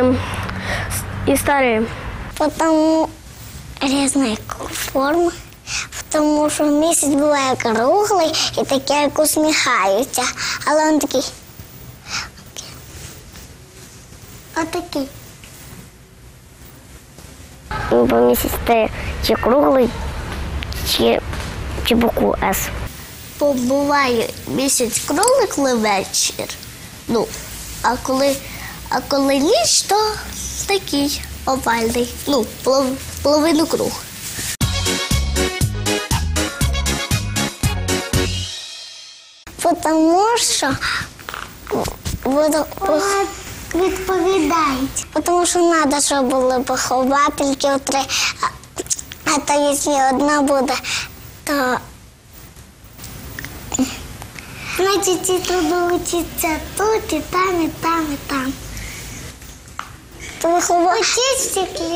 и, и старые. Потому різної форми. Тому що місяць буває круглий і такі, як усміхаються. Але він такий. Отакий. Ну, бо місяць стає чи круглий, чи, чи букву С. Бо буває місяць круглий, коли вечір. Ну, а коли, а коли ніч, то такий овальний. Ну, полов- половину круг. Тому що відповідають. Тому що треба, щоб були виховательки три. А, а то якщо одна буде, то Значить, треба вчитися тут, і там, і там, і там.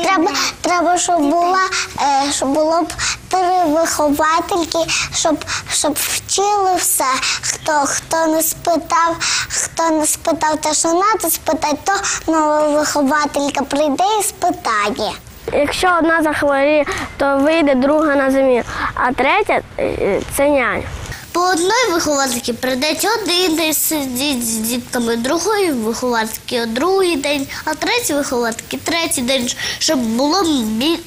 Треба, треба, щоб була, е, щоб було б три виховательки, щоб, щоб вчили все. Хто, хто не спитав, хто не спитав те, що треба спитати, то нова вихователька прийде і спитає. Якщо одна захворіє, то вийде друга на заміну, а третя е, це нянь. По одній виховательці прийдеться один день сидіти з дітками, другої виховательки другий день, а третій виховательки третій день, щоб було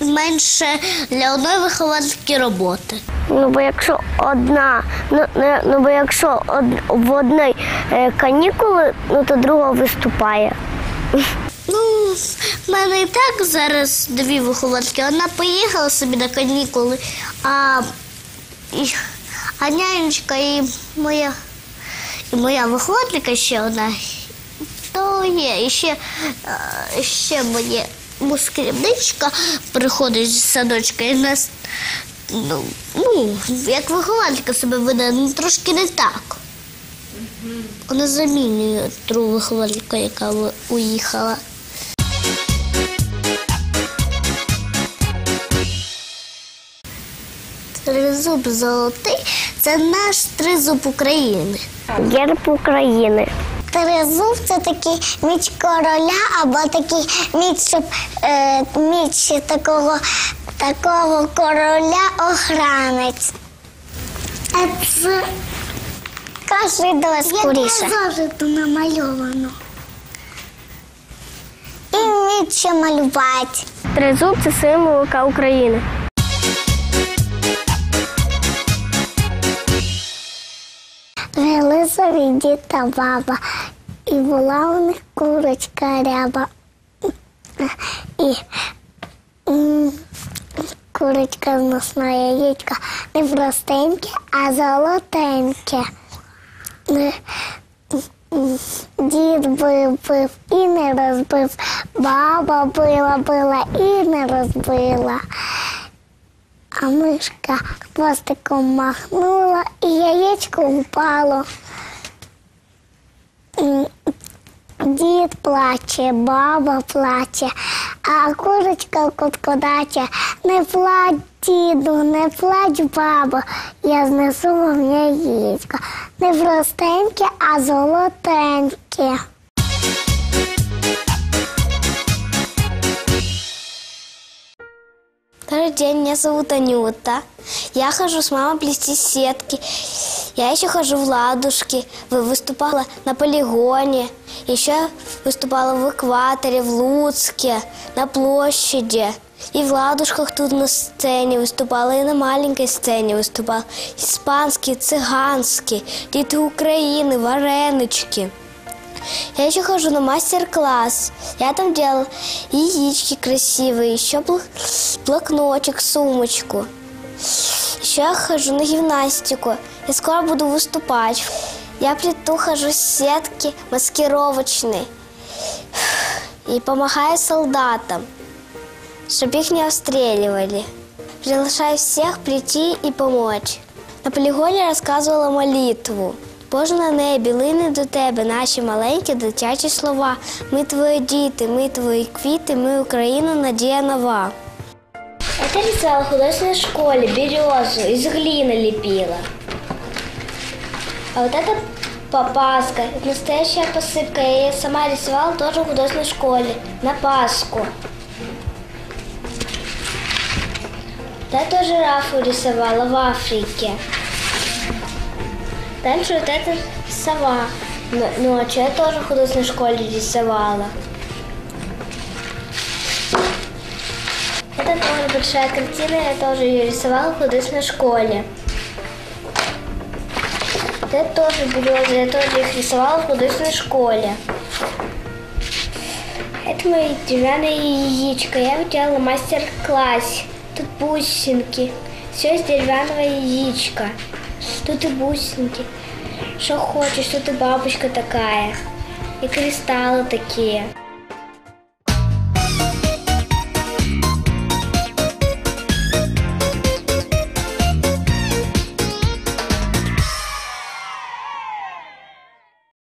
менше для одної виховательки роботи. Ну, бо якщо одна, ну, не- ну бо якщо од, в одній е, канікули, ну то друга виступає. Ну, в мене і так зараз дві виховательки. Одна поїхала собі на канікули, а, а нянечка і моя, і моя вихователька ще одна. То є. І ще, ще моє скрібничка приходить з садочка і нас. Ну, ну, як вихователька себе веде, ну трошки не так. Вона замінює другу виховательку, яка уїхала. Тризуб золотий це наш тризуб України. Герб України. Тризуб це такий міч короля або такий міч, щоб, е, міч такого, такого короля охранець. А це Кажи давай скоріше. Як зажито намальовано. І вміть ще малювати. Тризуб це символика України. Жили собі дід та баба, і була у них курочка ряба. І курочка зносна яєчка не простеньке, а золотеньке. Дід бив, бив і не розбив. Баба била, била і не розбила. А мишка хвостиком махнула і яєчко впало. Дід плаче, баба плаче, а курочка куткодаче. Не плач, діду, не плач, бабо, я знесу вам яєчко. Не простеньке, а золотеньке. Добрый день, меня зовут Анюта. Я хожу с мамой плести сетки. Я еще хожу в ладушки. Вы- Выступала на полигоне. Еще выступала в экваторе, в Луцке, на площади. И в ладушках тут на сцене выступала, и на маленькой сцене выступала. Испанский, цыганский, дети Украины, вареночки. Я еще хожу на мастер-класс. Я там делала яички красивые, еще бл- блокнотик, сумочку. Еще я хожу на гимнастику. Я скоро буду выступать. Я плету, хожу сетки маскировочные. И помогаю солдатам, чтобы их не обстреливали. Приглашаю всех прийти и помочь. На полігоні розказувала молитву. Боже на небі, лине до тебе наші маленькі дитячі слова. Ми твої діти, ми твої квіти, ми Україна, надія нова. Это рисовала в художественной школе, березу, из глины лепила. А вот это Папаска. Настоящая посыпка. Я ее сама рисовала тоже в художественной школе. На Пасху. Да, тоже жирафу рисовала в Африке. Дальше вот эта сова. Н- Ночью я тоже в художественной школе рисовала. Это тоже большая картина, я тоже ее рисовала в художественной школе. Это тоже березы, я тоже их рисовала в художественной школе. Это мои деревянные яичко. Я делала мастер-класс. Тут бусинки. Все из деревянного яичка. Тут и бусинки. Что хочешь, тут и бабочка такая. И кристаллы такие.